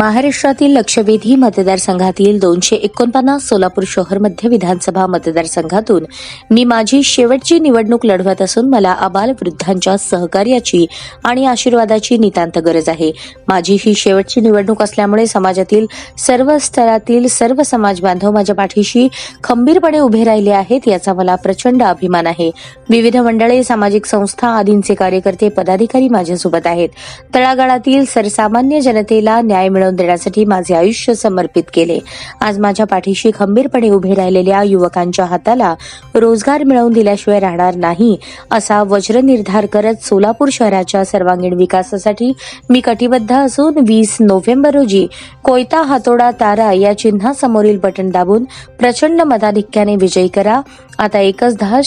महाराष्ट्रातील लक्षवेधी मतदारसंघातील दोनशे एकोणपन्नास सोलापूर शहर मध्य विधानसभा मतदारसंघातून मी माझी शेवटची निवडणूक लढवत असून मला आबाल वृद्धांच्या सहकार्याची आणि आशीर्वादाची नितांत गरज आहे. माझी ही शेवटची निवडणूक असल्यामुळे समाजातील सर्व स्तरातील सर्व समाज बांधव माझ्या पाठीशी खंबीरपणे उभे राहिले आहेत याचा मला प्रचंड अभिमान आहे. विविध मंडळे सामाजिक संस्था आदींचे कार्यकर्ते पदाधिकारी माझ्यासोबत आहेत. तळागाळातील सर्वसामान्य जनतेला न्याय मिळवून देण्यासाठी माझे आयुष्य समर्पित केले. आज माझ्या पाठीशी खंबीरपणे उभे राहिलेल्या युवकांच्या हाताला रोजगार मिळवून दिल्याशिवाय राहणार नाही असा वज्र निर्धार करत सोलापूर शहराच्या सर्वांगीण विकासासाठी मी कटिबद्ध असून वीस नोव्हेंबर रोजी कोयता हातोडा तारा या चिन्हासमोरील बटन दाबून प्रचंड मताधिक्याने विजयी करा. आता एकच दहा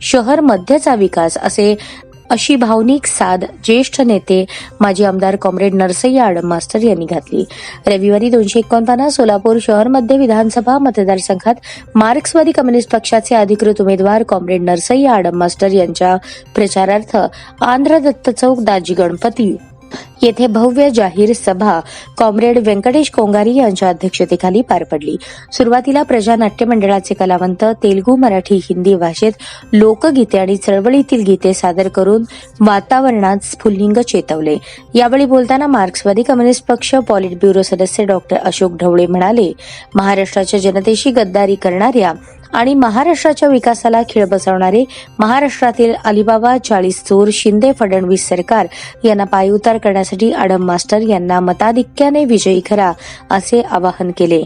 शहर मध्यचा विकास असे अशी भावनिक साध ज्येष्ठ नेते माजी आमदार कॉम्रेड नरसय्या आडम मास्टर यांनी घातली. रविवारी दोनशे एकोणपन्नास सोलापूर शहर मध्य विधानसभा मतदारसंघात मार्क्सवादी कम्युनिस्ट पक्षाचे अधिकृत उमेदवार कॉम्रेड नरसय्या आडम मास्टर यांच्या प्रचारार्थ आंध्र दत्त चौक दाजी गणपती येथे भव्य जाहीर सभा कॉम्रेड व्यंकटेश कोंगारी यांच्या अध्यक्षतेखाली पार पडली. सुरुवातीला प्रजा नाट्य मंडळाचे कलावंत तेलगू मराठी हिंदी भाषेत लोकगीते आणि चळवळीतील गीते सादर करून वातावरणात स्फुल्लिंग चेतवले. यावेळी बोलताना मार्क्सवादी कम्युनिस्ट पक्ष पॉलिट ब्युरो सदस्य डॉक्टर अशोक ढवळे म्हणाले महाराष्ट्राच्या जनतेशी गद्दारी करणाऱ्या आणि महाराष्ट्राच्या विकासाला खिळ बसवणारे महाराष्ट्रातील अलिबाबा चाळीस चोर शिंदे फडणवीस सरकार यांना पायउतार करण्यासाठी आडम मास्टर यांना मताधिक्याने विजयी करा असे आवाहन केले.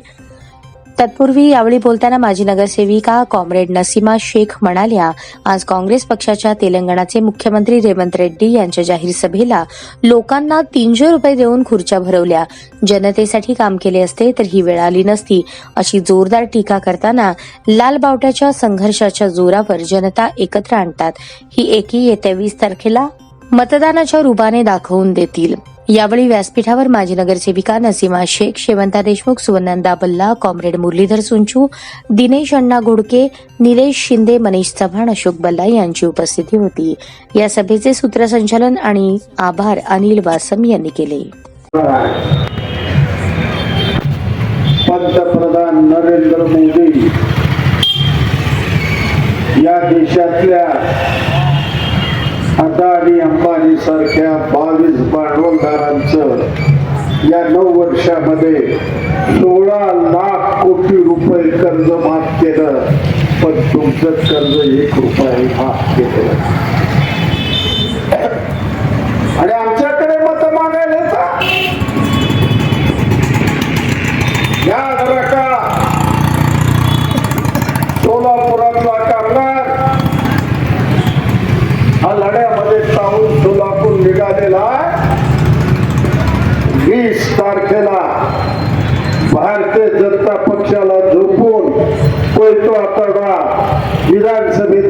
तत्पूर्वी यावेळी बोलताना माजी नगरसेविका कॉम्रेड नसीमा शेख म्हणाल्या आज काँग्रेस पक्षाच्या तेलंगणाचे मुख्यमंत्री रेवंत रेड्डी यांच्या जाहीर सभेला लोकांना तीनशे रुपये देऊन खुर्च्या भरवल्या. जनतेसाठी काम केले असते तर ही वेळ आली नसती. अशी जोरदार टीका करताना लाल बावट्याच्या संघर्षाच्या जोरावर जनता एकत्र आणतात. ही एकी येत्या वीस तारखेला मतदानाच्या रूपाने दाखवून देतील. यावेळी व्यासपीठावर माजी नगरसेविका नसीमा शेख शेवंता देशमुख सुवर्णंदा बल्ला कॉम्रेड मुरलीधर सुंचू दिनेश अण्णा घोडके निलेश शिंदे मनीष चव्हाण अशोक बल्ला यांची उपस्थिती होती. या सभेचे सूत्रसंचालन आणि आभार अनिल वासम यांनी केले. पंतप्रधान नरेंद्र मोदी या देशातल्या अदानी अंबानी सारख्या या नऊ वर्षामध्ये सोळा लाख कोटी रुपये कर्ज माफ केलं पण तुमचं कर्ज एक रुपये माफ केलं आणि आमच्याकडे मत मागायला याद रखा सोलापुरातला हा लढ्यामध्ये पाहून सोलापूर निघालेला. वीस तारखेला भारतीय जनता पक्षाला झोपून कोयतो आतडा विधानसभेत